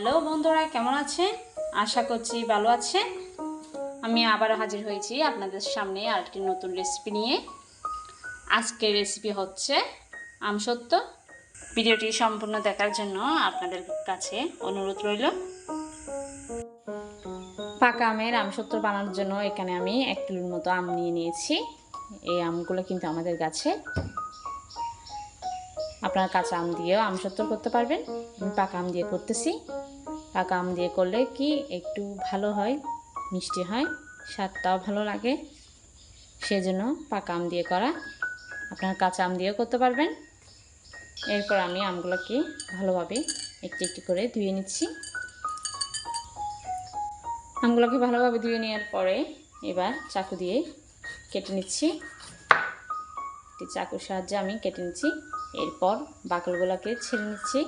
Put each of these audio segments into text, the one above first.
Hello বন্ধুরা, কেমন আছেন? আশা করছি ভালো আছেন। আমি আবার হাজির হয়েছি আপনাদের সামনে আরেকটি নতুন রেসিপি নিয়ে। আজকের রেসিপি হচ্ছে আমসত্ব ভিডিওটি সম্পূর্ণ দেখার জন্য আপনাদের কাছে অনুরোধ রইল। পাকা আমের আমসত্ব বানানোর জন্য এখানে আমি এক কিলোর মতো আম নিয়ে নিয়েছি। এই আমগুলো কিন্তু আমাদের গাছে। আপনারা কাঁচা আম দিয়েও আম সত্তর করতে পারবেন। আমি পাকা আম দিয়ে করতেছি। পাকা আম দিয়ে করলে কি একটু ভালো হয়, মিষ্টি হয়, স্বাদটাও ভালো লাগে। সেজন্য পাকা আম দিয়ে করা। আপনারা কাঁচা আম দিয়েও করতে পারবেন। এরপর আমি আমগুলোকে ভালোভাবে একটু একটু করে ধুয়ে নিচ্ছি। আমগুলোকে ভালোভাবে ধুয়ে নেওয়ার পরে এবার চাকু দিয়ে কেটে নিচ্ছি। একটি চাকুর সাহায্যে আমি কেটে নিচ্ছি। এরপর বাকলগুলোকে ছেড়ে নিচ্ছি।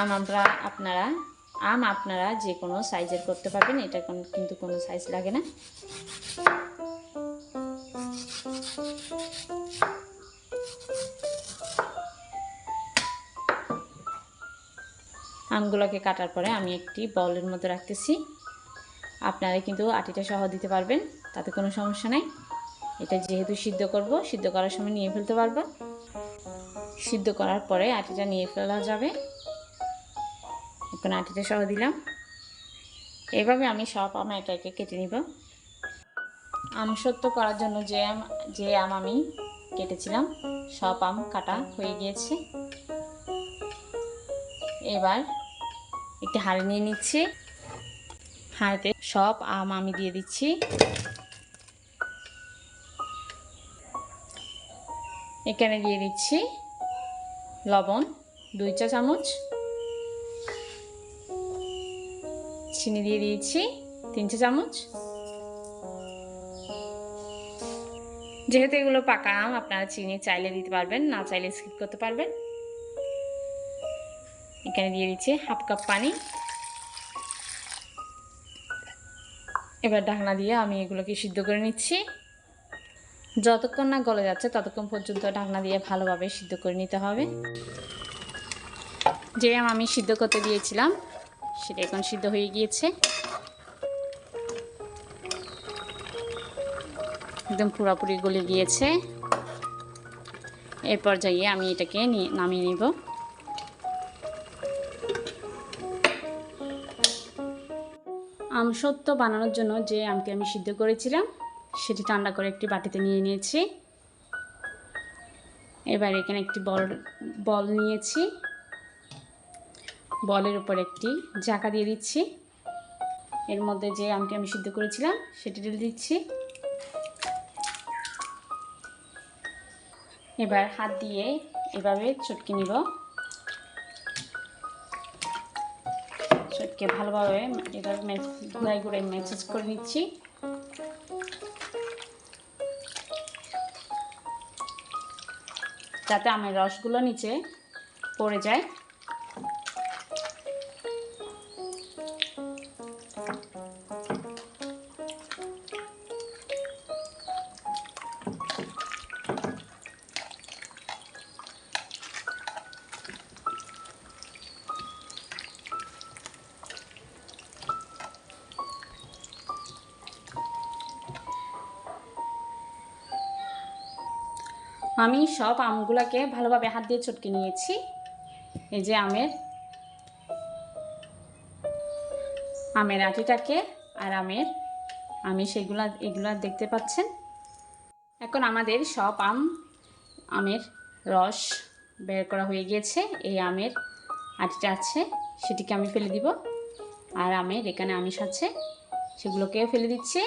আম আমরা আপনারা, আম আপনারা যে কোনো সাইজের করতে পারবেন, এটা কোন কিন্তু কোনো সাইজ লাগে না। আমগুলোকে কাটার পরে আমি একটি বলের মধ্যে রাখতেছি। আপনারা কিন্তু আটিটা সহ দিতে পারবেন, তাতে কোনো সমস্যা নেই। এটা যেহেতু সিদ্ধ করব, সিদ্ধ করার সময় নিয়ে ফেলতে পারব। সিদ্ধ করার পরে আটিটা নিয়ে ফেলা যাবে। এখন আটিটা সহ দিলাম। এভাবে আমি সব আম একে একে কেটে নিব। আম সত্য করার জন্য যে আম যে আম আমি কেটেছিলাম, সব আম কাটা হয়ে গিয়েছে। এবার একটি হাড়ি নিয়ে নিচ্ছি। হাঁড়িতে সব আম আমি দিয়ে দিচ্ছি। এখানে দিয়ে দিচ্ছি লবণ, দুই চা চামচ। চিনি দিয়ে দিয়েছি, তিন চা চামচ। যেহেতু এগুলো পাকা আম, আপনারা চিনি চাইলে দিতে পারবেন, না চাইলে স্কিপ করতে পারবেন। এখানে দিয়ে দিচ্ছি হাফ কাপ পানি। এবার ঢাকনা দিয়ে আমি এগুলোকে সিদ্ধ করে নিচ্ছি। যতক্ষণ না গলে যাচ্ছে, ততক্ষণ পর্যন্ত ঢাকনা দিয়ে ভালোভাবে সিদ্ধ করে নিতে হবে। যে আম আমি সিদ্ধ করতে দিয়েছিলাম সেটা এখন সিদ্ধ হয়ে গিয়েছে। একদম পুরোপুরি গলে গিয়েছে। এই পর্যায়ে আমি এটাকে নামিয়ে নিব। আম সত্য বানানোর জন্য যে আমকে আমি সিদ্ধ করেছিলাম, সেটি ঠান্ডা করে একটি বাটিতে নিয়ে নিয়েছি। এবার এখানে একটি বল বল নিয়েছি। বলের উপর একটি জাকা দিয়ে দিচ্ছি। এর মধ্যে যে আমটি আমি সিদ্ধ করেছিলাম, সেটি ঢেলে দিচ্ছি। এবার হাত দিয়ে এভাবে চটকে নিব। চটকে ভালোভাবে এবার ঘুরাই ঘুরাই ম্যাসেজ করে নিচ্ছি। যাতে আমের রসগুলো নিচে পড়ে যায়। আমি সব আমগুলোকে ভালোভাবে হাত দিয়ে চটকে নিয়েছি। এই যে আমের। আমের আটিটাকে আর আমের আমি সেগুলা, এগুলা দেখতে পাচ্ছেন? এখন আমাদের সব আম, আমের রস বের করা হয়ে গিয়েছে। এই আমের আটিটা আছে, সেটিকে আমি ফেলে দিব। আর আমের এখানে আমিষ আছে, সেগুলোকেও ফেলে দিচ্ছি।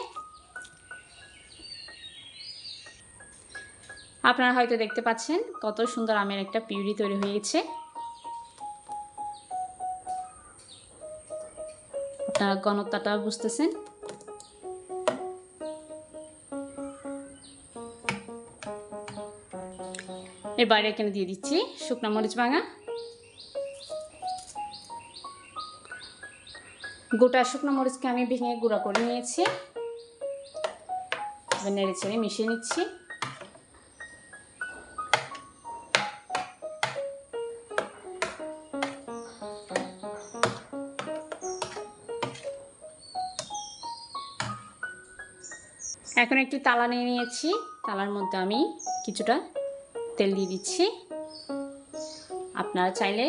আপনারা হয়তো দেখতে পাচ্ছেন কত সুন্দর আমের একটা পিউরি তৈরি হয়েছে আপনারা ঘনত্বটা বুঝতেছেন? বাইরে এখানে দিয়ে দিচ্ছি শুকনো মরিচ ভাঙা। গোটা শুকনো মরিচকে আমি ভেঙে গুঁড়া করে নিয়েছি। নেড়ে ছেড়ে মিশিয়ে নিচ্ছি। এখন একটি তালা নিয়ে নিয়েছি। তালার মধ্যে আমি কিছুটা তেল দিয়ে দিচ্ছি। আপনারা চাইলে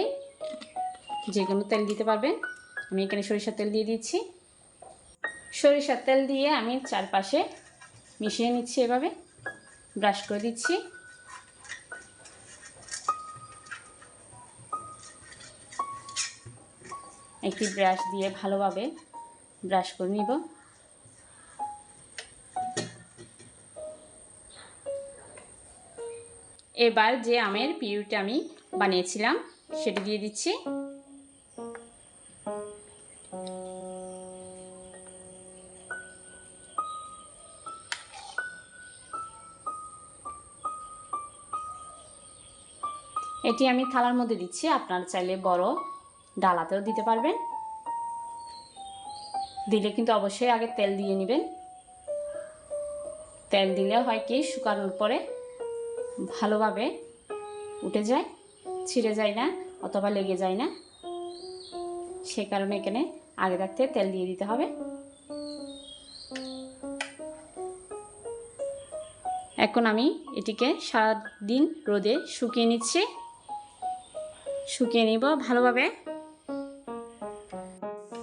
যে কোনো তেল দিতে পারবেন। আমি এখানে সরিষার তেল দিয়ে দিচ্ছি। সরিষার তেল দিয়ে আমি চারপাশে মিশিয়ে নিচ্ছি এভাবে। ব্রাশ করে দিচ্ছি। একটি ব্রাশ দিয়ে ভালোভাবে ব্রাশ করে নিব। এবার যে আমের পিউরিটা আমি বানিয়েছিলাম, সেটা দিয়ে দিচ্ছি। এটি আমি থালার মধ্যে দিচ্ছি, আপনার চাইলে বড় ডালাতেও দিতে পারবেন। দিলে কিন্তু অবশ্যই আগে তেল দিয়ে নেবেন। তেল দিলে হয় কি, শুকানোর পরে ভালোভাবে উঠে যায়, ছিঁড়ে যায় না, অথবা লেগে যায় না। সে কারণে এখানে আগে থাকতে তেল দিয়ে দিতে হবে। এখন আমি এটিকে সারাদিন রোদে শুকিয়ে নিচ্ছি। শুকিয়ে নিব ভালোভাবে।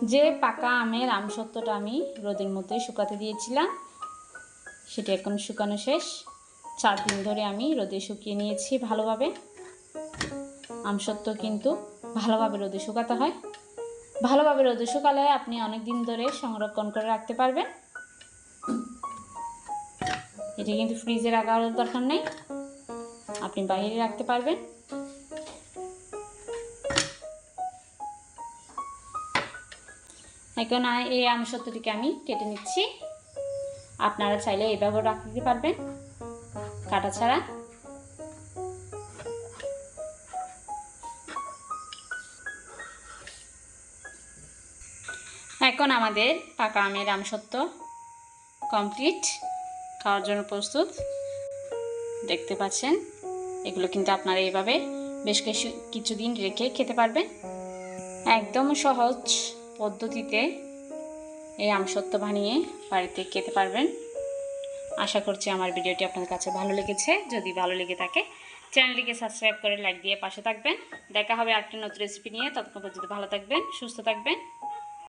যে পাকা আমের আমসত্ত্বটা আমি রোদের মধ্যে শুকাতে দিয়েছিলাম, সেটা এখন শুকানো শেষ। চার দিন ধরে আমি রোদে শুকিয়ে নিয়েছি ভালোভাবে। আমসত্ত্ব কিন্তু ভালোভাবে রোদে শুকাতে হয়। ভালোভাবে রোদে শুকালে আপনি অনেক দিন ধরে সংরক্ষণ করে রাখতে পারবেন। এটি কিন্তু ফ্রিজে রাখার দরকার নেই। আপনি বাইরে রাখতে পারবেন। এখন এই আমসত্ত্বটিকে আমি কেটে নিচ্ছি। আপনারা চাইলে এইভাবেও রাখতে পারবেন। কাটা ছাড়া। এখন আমাদের পাকা আমের আমসত্ত্ব কমপ্লিট, খাওয়ার জন্য প্রস্তুত। দেখতে পাচ্ছেন, এগুলো কিন্তু আপনারা এইভাবে বেশ কিছু, কিছুদিন রেখে খেতে পারবেন। একদম সহজ পদ্ধতিতে এই আমসত্ত্ব বানিয়ে বাড়িতে খেতে পারবেন। আশা করছি আমার ভিডিওটি আপনাদের কাছে ভালো লেগেছে। যদি ভালো লেগে থাকে, চ্যানেলটিকে সাবস্ক্রাইব করে লাইক দিয়ে পাশে থাকবেন। দেখা হবে আরেকটি নতুন রেসিপি নিয়ে। ততক্ষণ পর্যন্ত ভালো থাকবেন, সুস্থ থাকবেন।